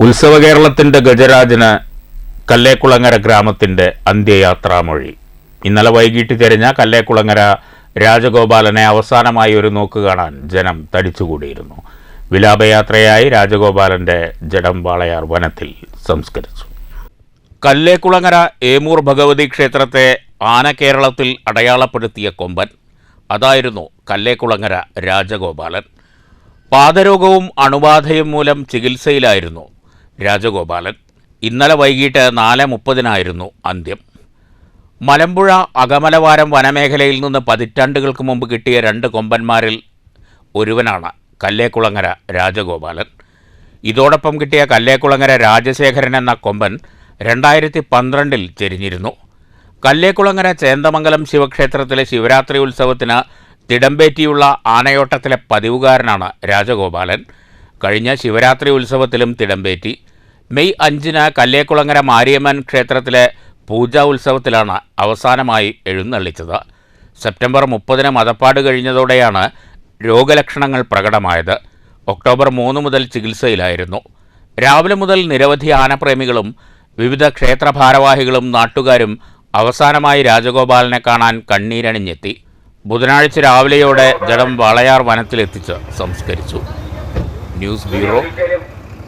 ഉത്സവ കേരളത്തിന്റെ ഗജരാജന് കല്ലേക്കുളങ്ങര ഗ്രാമത്തിന്റെ അന്ത്യയാത്രാമൊഴി. ഇന്നലെ വൈകിട്ട് തിരഞ്ഞ കല്ലേക്കുളങ്ങര രാജഗോപാലനെ അവസാനമായി ഒരു നോക്ക് കാണാൻ ജനം തടിച്ചുകൂടിയിരുന്നു. വിലാപയാത്രയായി രാജഗോപാലന്റെ ജഡം വാളയാർ വനത്തിൽ സംസ്കരിച്ചു. കല്ലേക്കുളങ്ങര ഏമൂർ ഭഗവതി ക്ഷേത്രത്തെ ആന കേരളത്തിൽ അടയാളപ്പെടുത്തിയ കൊമ്പൻ. അതായിരുന്നു കല്ലേക്കുളങ്ങര രാജഗോപാലൻ. പാദരോഗവും അണുബാധയും മൂലം ചികിത്സയിലായിരുന്നു രാജഗോപാലൻ. ഇന്നലെ വൈകിട്ട് നാല് മുപ്പതിനായിരുന്നു അന്ത്യം. മലമ്പുഴ അകമലവാരം വനമേഖലയിൽ നിന്ന് പതിറ്റാണ്ടുകൾക്ക് മുമ്പ് കിട്ടിയ രണ്ട് കൊമ്പന്മാരിൽ ഒരുവനാണ് കല്ലേക്കുളങ്ങര രാജഗോപാലൻ. ഇതോടൊപ്പം കിട്ടിയ കല്ലേക്കുളങ്ങര രാജശേഖരൻ എന്ന കൊമ്പൻ രണ്ടായിരത്തി പന്ത്രണ്ടിൽ ചെരിഞ്ഞിരുന്നു. കല്ലേക്കുളങ്ങര ചേന്ദമംഗലം ശിവക്ഷേത്രത്തിലെ ശിവരാത്രി ഉത്സവത്തിന് തിടമ്പേറ്റിയുള്ള ആനയോട്ടത്തിലെ പതിവുകാരനാണ് രാജഗോപാലൻ. കഴിഞ്ഞ ശിവരാത്രി ഉത്സവത്തിലും തിടമ്പേറ്റി. മെയ് അഞ്ചിന് കല്ലേക്കുളങ്ങര മാരിയമ്മൻ ക്ഷേത്രത്തിലെ പൂജാ ഉത്സവത്തിലാണ് അവസാനമായി എഴുന്നള്ളിച്ചത്. സെപ്റ്റംബർ മുപ്പതിന് മതപ്പാട് കഴിഞ്ഞതോടെയാണ് രോഗലക്ഷണങ്ങൾ പ്രകടമായത്. ഒക്ടോബർ മൂന്ന് മുതൽ ചികിത്സയിലായിരുന്നു. രാവിലെ മുതൽ നിരവധി ആനപ്രേമികളും വിവിധ ക്ഷേത്ര ഭാരവാഹികളും നാട്ടുകാരും അവസാനമായി രാജഗോപാലനെ കാണാൻ കണ്ണീരണിഞ്ഞെത്തി. ബുധനാഴ്ച രാവിലെയോടെ ജഡം വളയാർ വനത്തിലെത്തിച്ച് സംസ്കരിച്ചു. News bureau